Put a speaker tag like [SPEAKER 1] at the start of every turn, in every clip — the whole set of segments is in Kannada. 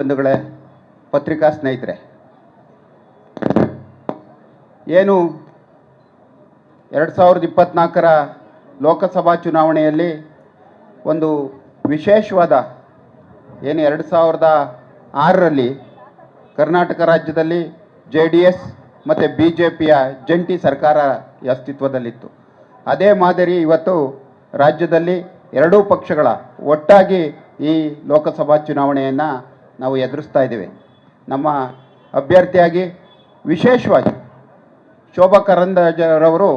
[SPEAKER 1] ಬಂಧುಗಳೇ, ಪತ್ರಿಕಾ ಸ್ನೇಹಿತರೆ, ಏನು ಎರಡು ಸಾವಿರದ ಇಪ್ಪತ್ತ್ನಾಲ್ಕರ ಲೋಕಸಭಾ ಚುನಾವಣೆಯಲ್ಲಿ ಒಂದು ವಿಶೇಷವಾದ, ಏನು ಎರಡು ಸಾವಿರದ ಆರರಲ್ಲಿ ಕರ್ನಾಟಕ ರಾಜ್ಯದಲ್ಲಿ ಜೆ ಡಿ ಎಸ್ ಮತ್ತು ಬಿ ಜೆ ಪಿಯ ಜಂಟಿ ಸರ್ಕಾರ ಅಸ್ತಿತ್ವದಲ್ಲಿತ್ತು. ಅದೇ ಮಾದರಿ ಇವತ್ತು ರಾಜ್ಯದಲ್ಲಿ ಎರಡೂ ಪಕ್ಷಗಳ ಒಟ್ಟಾಗಿ ಈ ಲೋಕಸಭಾ ಚುನಾವಣೆಯನ್ನು ನಾವು ಎದುರಿಸ್ತಾ ಇದ್ದೇವೆ. ನಮ್ಮ ಅಭ್ಯರ್ಥಿಯಾಗಿ ವಿಶೇಷವಾಗಿ ಶೋಭಾ ಕರಂದಜರವರು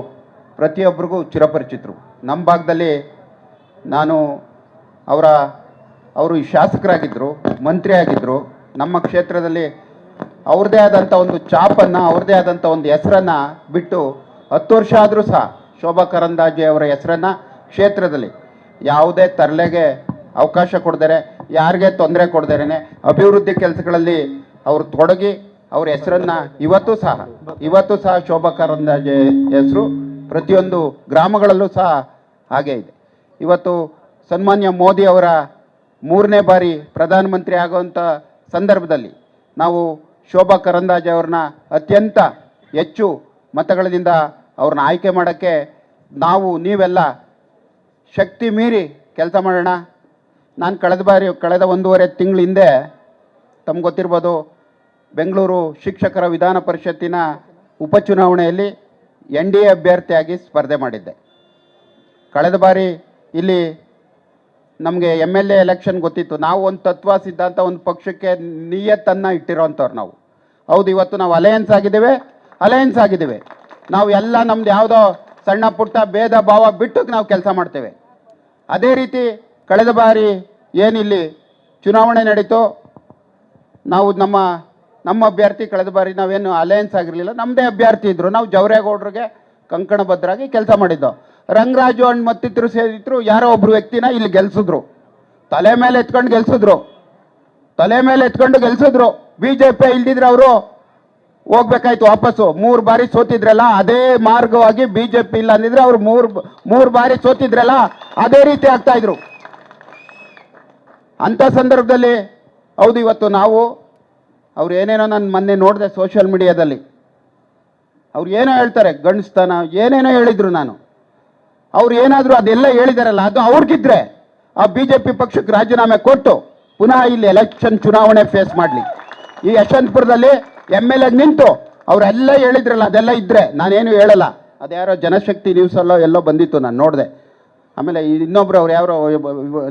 [SPEAKER 1] ಪ್ರತಿಯೊಬ್ಬರಿಗೂ ಚಿರಪರಿಚಿತರು. ನಮ್ಮ ಭಾಗದಲ್ಲಿ ನಾನು ಅವರ, ಅವರು ಶಾಸಕರಾಗಿದ್ದರು ಮಂತ್ರಿ ಆಗಿದ್ದರು ನಮ್ಮ ಕ್ಷೇತ್ರದಲ್ಲಿ ಅವ್ರದ್ದೇ ಆದಂಥ ಒಂದು ಚಾಪನ್ನು, ಅವ್ರದ್ದೇ ಆದಂಥ ಒಂದು ಹೆಸರನ್ನು ಬಿಟ್ಟು ಹತ್ತು ವರ್ಷ ಆದರೂ ಸಹ ಶೋಭಾ ಕರಂದಾಜೆ ಅವರ ಹೆಸರನ್ನು ಕ್ಷೇತ್ರದಲ್ಲಿ ಯಾವುದೇ ತರಲೆಗೆ ಅವಕಾಶ ಕೊಡ್ದರೆ ಯಾರಿಗೆ ತೊಂದರೆ ಕೊಡ್ದೇನೆ ಅಭಿವೃದ್ಧಿ ಕೆಲಸಗಳಲ್ಲಿ ಅವರು ತೊಡಗಿ ಅವ್ರ ಹೆಸರನ್ನು ಇವತ್ತು ಸಹ ಇವತ್ತು ಸಹ ಶೋಭಾ ಕಾರಂದಾಜೆ ಹೆಸರು ಪ್ರತಿಯೊಂದು ಗ್ರಾಮಗಳಲ್ಲೂ ಸಹ ಹಾಗೆ ಇದೆ. ಇವತ್ತು ಸನ್ಮಾನ್ಯ ಮೋದಿ ಅವರ ಮೂರನೇ ಬಾರಿ ಪ್ರಧಾನಮಂತ್ರಿ ಆಗುವಂಥ ಸಂದರ್ಭದಲ್ಲಿ ನಾವು ಶೋಭಾ ಕರಂದಾಜೆ ಅವ್ರನ್ನ ಅತ್ಯಂತ ಹೆಚ್ಚು ಮತಗಳಿಂದ ಅವ್ರನ್ನ ಆಯ್ಕೆ ಮಾಡೋಕ್ಕೆ ನಾವು ನೀವೆಲ್ಲ ಶಕ್ತಿ ಮೀರಿ ಕೆಲಸ ಮಾಡೋಣ. ನಾನು ಕಳೆದ ಬಾರಿ, ಕಳೆದ ಒಂದೂವರೆ ತಿಂಗಳ ಹಿಂದೆ ತಮ್ಗೆ ಗೊತ್ತಿರ್ಬೋದು, ಬೆಂಗಳೂರು ಶಿಕ್ಷಕರ ವಿಧಾನ ಪರಿಷತ್ತಿನ ಉಪಚುನಾವಣೆಯಲ್ಲಿ ಎನ್ ಡಿ ಎ ಅಭ್ಯರ್ಥಿಯಾಗಿ ಸ್ಪರ್ಧೆ ಮಾಡಿದ್ದೆ. ಕಳೆದ ಬಾರಿ ಇಲ್ಲಿ ನಮಗೆ ಎಂ ಎಲ್ ಎ ಎಲೆಕ್ಷನ್ ಗೊತ್ತಿತ್ತು. ನಾವು ಒಂದು ತತ್ವ, ಸಿದ್ಧಾಂತ, ಒಂದು ಪಕ್ಷಕ್ಕೆ ನಿಯತ್ತನ್ನು ಇಟ್ಟಿರೋಂಥವ್ರು ನಾವು. ಹೌದು, ಇವತ್ತು ನಾವು ಅಲಯನ್ಸ್ ಆಗಿದ್ದೇವೆ ಅಲಯನ್ಸ್ ಆಗಿದ್ದೇವೆ. ನಾವು ಎಲ್ಲ ನಮ್ದು ಯಾವುದೋ ಸಣ್ಣ ಪುಟ್ಟ ಭೇದ ಭಾವ ಬಿಟ್ಟು ನಾವು ಕೆಲಸ ಮಾಡ್ತೇವೆ. ಅದೇ ರೀತಿ ಕಳೆದ ಬಾರಿ ಏನಿಲ್ಲಿ ಚುನಾವಣೆ ನಡೀತು, ನಾವು ನಮ್ಮ ನಮ್ಮ ಅಭ್ಯರ್ಥಿ ಕಳೆದ ಬಾರಿ ನಾವೇನು ಅಲಯನ್ಸ್ ಆಗಿರಲಿಲ್ಲ. ನಮ್ಮದೇ ಅಭ್ಯರ್ಥಿ ಇದ್ದರು ನಾವು ಜವರೇಗೌಡರಿಗೆ ಕಂಕಣಬದ್ಧರಾಗಿ ಕೆಲಸ ಮಾಡಿದ್ದು. ರಂಗರಾಜು ಅಣ್ಣ ಮತ್ತಿತರು ಸೇರಿದ್ರು. ಯಾರೋ ಒಬ್ಬರು ವ್ಯಕ್ತಿನ ಇಲ್ಲಿ ಗೆಲ್ಸಿದ್ರು. ತಲೆ ಮೇಲೆ ಎತ್ಕೊಂಡು ಗೆಲ್ಸಿದ್ರು. ತಲೆ ಮೇಲೆ ಎತ್ಕೊಂಡು ಗೆಲ್ಸಿದ್ರು. ಬಿ ಜೆ ಪಿ ಇಲ್ದಿದ್ರೆ ಅವರು ಹೋಗ್ಬೇಕಾಯ್ತು ವಾಪಸ್ಸು. ಮೂರು ಬಾರಿ ಸೋತಿದ್ರಲ್ಲ, ಅದೇ ಮಾರ್ಗವಾಗಿ ಬಿ ಜೆ ಪಿ ಇಲ್ಲ ಅಂದಿದ್ರೆ ಅವ್ರು ಮೂರು ಮೂರು ಬಾರಿ ಸೋತಿದ್ರಲ್ಲ, ಅದೇ ರೀತಿ ಆಗ್ತಾ ಇದ್ರು. ಅಂಥ ಸಂದರ್ಭದಲ್ಲಿ, ಹೌದು, ಇವತ್ತು ನಾವು ಅವ್ರು ಏನೇನೋ ನಾನು ಮೊನ್ನೆ ನೋಡಿದೆ ಸೋಷಿಯಲ್ ಮೀಡಿಯಾದಲ್ಲಿ ಅವ್ರು ಏನೋ ಹೇಳ್ತಾರೆ ಗಂಡಸ್ತನ ಏನೇನೋ ಹೇಳಿದ್ರು ನಾನು. ಅವ್ರು ಏನಾದರೂ ಅದೆಲ್ಲ ಹೇಳಿದಾರಲ್ಲ, ಅದು ಅವ್ರಿಗಿದ್ರೆ ಆ ಬಿ ಜೆ ಪಿ ಪಕ್ಷಕ್ಕೆ ರಾಜೀನಾಮೆ ಕೊಟ್ಟು ಪುನಃ ಇಲ್ಲಿ ಎಲೆಕ್ಷನ್ ಚುನಾವಣೆ ಫೇಸ್ ಮಾಡಲಿ. ಈ ಯಶವಂತಪುರದಲ್ಲಿ ಎಂ ಎಲ್ ಎ ನಿಂತು ಅವರೆಲ್ಲ ಹೇಳಿದ್ರಲ್ಲ, ಅದೆಲ್ಲ ಇದ್ರೆ, ನಾನೇನು ಹೇಳಲ್ಲ. ಅದ್ಯಾರೋ ಜನಶಕ್ತಿ ನ್ಯೂಸಲ್ಲೋ ಎಲ್ಲೋ ಬಂದಿತ್ತು, ನಾನು ನೋಡಿದೆ. ಆಮೇಲೆ ಇನ್ನೊಬ್ರು ಅವ್ರು ಯಾರೋ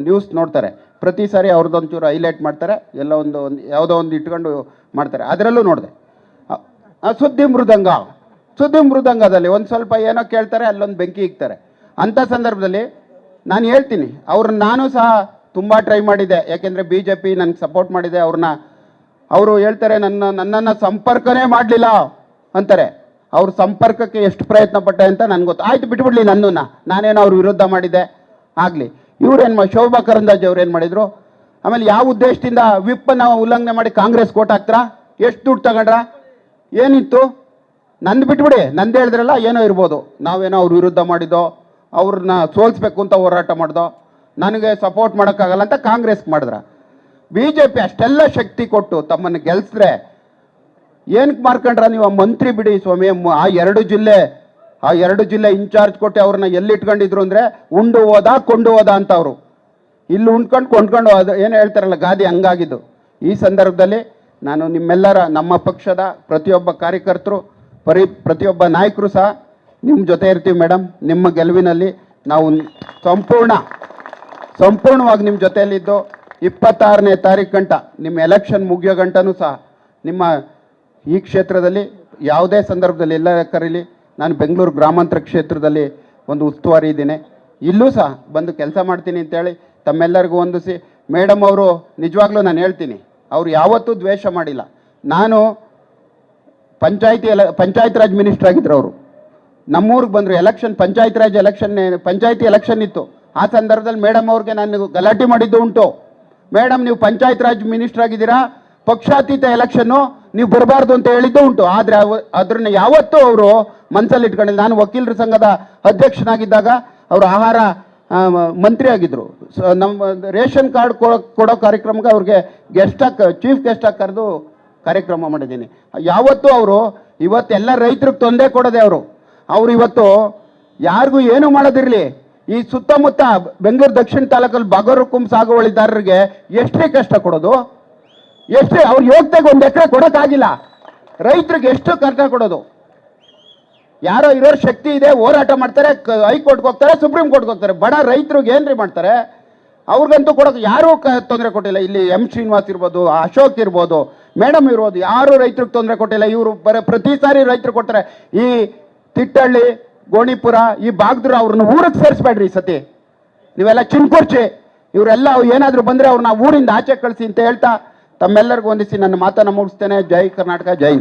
[SPEAKER 1] ನ್ಯೂಸ್ ನೋಡ್ತಾರೆ. ಪ್ರತಿ ಸಾರಿ ಅವ್ರದ್ದೊಂಚೂರು ಹೈಲೈಟ್ ಮಾಡ್ತಾರೆ, ಎಲ್ಲ ಒಂದು ಒಂದು, ಯಾವುದೋ ಒಂದು ಇಟ್ಕೊಂಡು ಮಾಡ್ತಾರೆ. ಅದರಲ್ಲೂ ನೋಡಿದೆ. ಸುದ್ದಿ ಮೃದಂಗ, ಸುದ್ದಿ ಮೃದಂಗದಲ್ಲಿ ಒಂದು ಸ್ವಲ್ಪ ಏನೋ ಕೇಳ್ತಾರೆ, ಅಲ್ಲೊಂದು ಬೆಂಕಿ ಇಕ್ತಾರೆ. ಅಂಥ ಸಂದರ್ಭದಲ್ಲಿ ನಾನು ಹೇಳ್ತೀನಿ, ಅವ್ರನ್ನ ನಾನು ಸಹ ತುಂಬ ಟ್ರೈ ಮಾಡಿದೆ ಯಾಕೆಂದರೆ ಬಿ ಜೆ ಪಿ ನನಗೆ ಸಪೋರ್ಟ್ ಮಾಡಿದೆ, ಅವ್ರನ್ನ. ಅವರು ಹೇಳ್ತಾರೆ, ನನ್ನ, ನನ್ನನ್ನು ಸಂಪರ್ಕನೇ ಮಾಡಲಿಲ್ಲ ಅಂತಾರೆ. ಅವ್ರ ಸಂಪರ್ಕಕ್ಕೆ ಎಷ್ಟು ಪ್ರಯತ್ನ ಪಟ್ಟೆ ಅಂತ ನನಗೆ ಗೊತ್ತು. ಆಯ್ತು, ಬಿಟ್ಬಿಡ್ಲಿ ನನ್ನನ್ನು. ನಾನೇನೋ ಅವ್ರ ವಿರುದ್ಧ ಮಾಡಿದ್ದೆ? ಆಗಲಿ. ಇವ್ರೇನು ಮಾ, ಶೋಭಾ ಕರಂದಾಜೆ ಅವ್ರು ಏನು ಮಾಡಿದರು? ಆಮೇಲೆ ಯಾವ ಉದ್ದೇಶದಿಂದ ವಿಪ್ಪನ್ನು ಉಲ್ಲಂಘನೆ ಮಾಡಿ ಕಾಂಗ್ರೆಸ್ ಕೋಟ್ ಹಾಕ್ತಾರಾ? ಎಷ್ಟು ದುಡ್ಡು ತಗೊಂಡ್ರ? ಏನಿತ್ತು? ನಂದು ಬಿಟ್ಬಿಡಿ. ನಂದು ಹೇಳಿದ್ರಲ್ಲ ಏನೋ ಇರ್ಬೋದು. ನಾವೇನೋ ಅವ್ರ ವಿರುದ್ಧ ಮಾಡಿದೋ ಅವ್ರನ್ನ ಸೋಲಿಸ್ಬೇಕು ಅಂತ ಹೋರಾಟ ಮಾಡ್ದೋ, ನನಗೆ ಸಪೋರ್ಟ್ ಮಾಡೋಕ್ಕಾಗಲ್ಲ ಅಂತ ಕಾಂಗ್ರೆಸ್ಗೆ ಮಾಡಿದ್ರ. ಬಿ ಜೆ ಪಿ ಅಷ್ಟೆಲ್ಲ ಶಕ್ತಿ ಕೊಟ್ಟು ತಮ್ಮನ್ನು ಗೆಲ್ಸಿದ್ರೆ ಏನಕ್ಕೆ ಮಾರ್ಕೊಂಡ್ರ ನೀವು ಆ ಮಂತ್ರಿ ಬಿಡಿ ಸ್ವಾಮಿ ಆ ಎರಡು ಜಿಲ್ಲೆ, ಆ ಎರಡು ಜಿಲ್ಲೆ ಇನ್ಚಾರ್ಜ್ ಕೊಟ್ಟೆ ಅವ್ರನ್ನ ಎಲ್ಲಿ ಇಟ್ಕೊಂಡಿದ್ರು ಅಂದರೆ ಉಂಡು ಹೋದ, ಕೊಂಡು ಹೋದ ಅಂತ ಅವರು. ಇಲ್ಲಿ ಉಂಡ್ಕೊಂಡು ಕೊಂಡ್ಕೊಂಡು ಅದು ಏನು ಹೇಳ್ತಾರಲ್ಲ, ಗಾದಿ ಹಂಗಾಗಿದ್ದು. ಈ ಸಂದರ್ಭದಲ್ಲಿ ನಾನು ನಿಮ್ಮೆಲ್ಲರ, ನಮ್ಮ ಪಕ್ಷದ ಪ್ರತಿಯೊಬ್ಬ ಕಾರ್ಯಕರ್ತರು, ಪರಿ ಪ್ರತಿಯೊಬ್ಬ ನಾಯಕರು ಸಹ ನಿಮ್ಮ ಜೊತೆ ಇರ್ತೀವಿ ಮೇಡಮ್ ನಿಮ್ಮ ಗೆಲುವಿನಲ್ಲಿ ನಾವು ಸಂಪೂರ್ಣ, ಸಂಪೂರ್ಣವಾಗಿ ನಿಮ್ಮ ಜೊತೆಯಲ್ಲಿದ್ದು ಇಪ್ಪತ್ತಾರನೇ ತಾರೀಕು ಗಂಟ, ನಿಮ್ಮ ಎಲೆಕ್ಷನ್ ಮುಗಿಯೋ ಗಂಟನೂ ಸಹ ನಿಮ್ಮ ಈ ಕ್ಷೇತ್ರದಲ್ಲಿ ಯಾವುದೇ ಸಂದರ್ಭದಲ್ಲಿ ಎಲ್ಲ ಕರೀಲಿ ನಾನು ಬೆಂಗಳೂರು ಗ್ರಾಮಾಂತರ ಕ್ಷೇತ್ರದಲ್ಲಿ ಒಂದು ಉಸ್ತುವಾರಿ ಇದ್ದೀನಿ. ಇಲ್ಲೂ ಸಹ ಬಂದು ಕೆಲಸ ಮಾಡ್ತೀನಿ ಅಂತೇಳಿ ತಮ್ಮೆಲ್ಲರಿಗೂ ಹೊಂದಿಸಿ, ಮೇಡಮ್ ಅವರು ನಿಜವಾಗ್ಲೂ ನಾನು ಹೇಳ್ತೀನಿ, ಅವರು ಯಾವತ್ತೂ ದ್ವೇಷ ಮಾಡಿಲ್ಲ. ನಾನು ಪಂಚಾಯತಿ ಎಲ, ಪಂಚಾಯತ್ ರಾಜ್ ಮಿನಿಸ್ಟರ್ ಆಗಿದ್ರು ಅವರು. ನಮ್ಮೂರಿಗೆ ಬಂದರು, ಎಲೆಕ್ಷನ್, ಪಂಚಾಯತ್ ರಾಜ್ ಎಲೆಕ್ಷನ್, ಪಂಚಾಯತಿ ಎಲೆಕ್ಷನ್ ಇತ್ತು. ಆ ಸಂದರ್ಭದಲ್ಲಿ ಮೇಡಮ್ ಅವ್ರಿಗೆ ನಾನು ಗಲಾಟೆ ಮಾಡಿದ್ದು ಉಂಟು. ಮೇಡಮ್, ನೀವು ಪಂಚಾಯತ್ ರಾಜ್ ಮಿನಿಸ್ಟರ್ ಆಗಿದ್ದೀರಾ? ಪಕ್ಷಾತೀತ ಎಲೆಕ್ಷನ್ನು ನೀವು ಬರಬಾರ್ದು ಅಂತ ಹೇಳಿದ್ದು ಉಂಟು. ಆದರೆ ಅದನ್ನ ಯಾವತ್ತೂ ಅವರು ಮನಸ್ಸಲ್ಲಿ ಇಟ್ಕೊಂಡಿಲ್ಲ. ನಾನು ವಕೀಲರ ಸಂಘದ ಅಧ್ಯಕ್ಷನಾಗಿದ್ದಾಗ ಅವರು ಆಹಾರ ಮಂತ್ರಿ ಆಗಿದ್ರು. ನಮ್ಮ ರೇಷನ್ ಕಾರ್ಡ್ ಕೊಡೋ ಕಾರ್ಯಕ್ರಮಕ್ಕೆ ಅವ್ರಿಗೆ ಗೆಸ್ಟಾಗಿ ಚೀಫ್ ಗೆಸ್ಟಾಗಿ ಕರೆದು ಕಾರ್ಯಕ್ರಮ ಮಾಡಿದ್ದೀನಿ. ಯಾವತ್ತೂ ಅವರು ಇವತ್ತೆಲ್ಲ ರೈತರಿಗೆ ತೊಂದರೆ ಕೊಡೋದೆ ಅವರು. ಅವರು ಇವತ್ತು ಯಾರಿಗೂ ಏನು ಮಾಡೋದಿರಲಿ. ಈ ಸುತ್ತಮುತ್ತ ಬೆಂಗಳೂರು ದಕ್ಷಿಣ ತಾಲೂಕಲ್ಲಿ ಬಗರುಕುಂ ಸಾಗುವಳಿದಾರರಿಗೆ ಎಷ್ಟೇ ಕಷ್ಟ ಕೊಡೋದು ಎಷ್ಟೇ ಅವ್ರ ಯೋಗ್ಯತೆಗೆ ಒಂದು ಎಕರೆ ಕೊಡೋಕ್ಕಾಗಿಲ್ಲ. ರೈತರಿಗೆ ಎಷ್ಟು ಕರ್ಕ ಕೊಡೋದು? ಯಾರೋ ಇರೋರ್ ಶಕ್ತಿ ಇದೆ, ಹೋರಾಟ ಮಾಡ್ತಾರೆ ಹೈಕೋರ್ಟ್ಗೆ ಹೋಗ್ತಾರೆ, ಸುಪ್ರೀಂ ಕೋರ್ಟ್ಗೆ ಹೋಗ್ತಾರೆ. ಬಡ ರೈತರಿಗೆ ಏನ್ರಿ ಮಾಡ್ತಾರೆ? ಅವ್ರಿಗಂತೂ ಕೊಡೋಕೆ ಯಾರೂ ತೊಂದರೆ ಕೊಟ್ಟಿಲ್ಲ. ಇಲ್ಲಿ ಎಂ ಶ್ರೀನಿವಾಸ್ ಇರ್ಬೋದು, ಅಶೋಕ್ ಇರ್ಬೋದು, ಮೇಡಮ್ ಇರ್ಬೋದು, ಯಾರೂ ರೈತರಿಗೆ ತೊಂದರೆ ಕೊಟ್ಟಿಲ್ಲ. ಇವರು ಬರ ಪ್ರತಿ ಸಾರಿ ರೈತರು ಕೊಟ್ಟರೆ ಈ ತಿಟ್ಟಳ್ಳಿ, ಗೋಣಿಪುರ, ಈ ಬಾಗ್ದ್ರು ಅವ್ರನ್ನ ಊರಿಗೆ ಸೇರಿಸ್ಬೇಡ್ರಿ ಈ ಸತಿ. ನೀವೆಲ್ಲ ಚಿನ್ಕುರ್ಚಿ. ಇವರೆಲ್ಲ ಏನಾದರೂ ಬಂದರೆ ಅವ್ರನ್ನ ಊರಿಂದ ಆಚೆ ಕಳಿಸಿ ಅಂತ ಹೇಳ್ತಾ ತಮ್ಮೆಲ್ಲರಿಗೂ ಒಂದಿಸಿ ನನ್ನ ಮಾತನ್ನು ಮುಗಿಸ್ತೇನೆ ಜೈ ಕರ್ನಾಟಕ ಜೈ.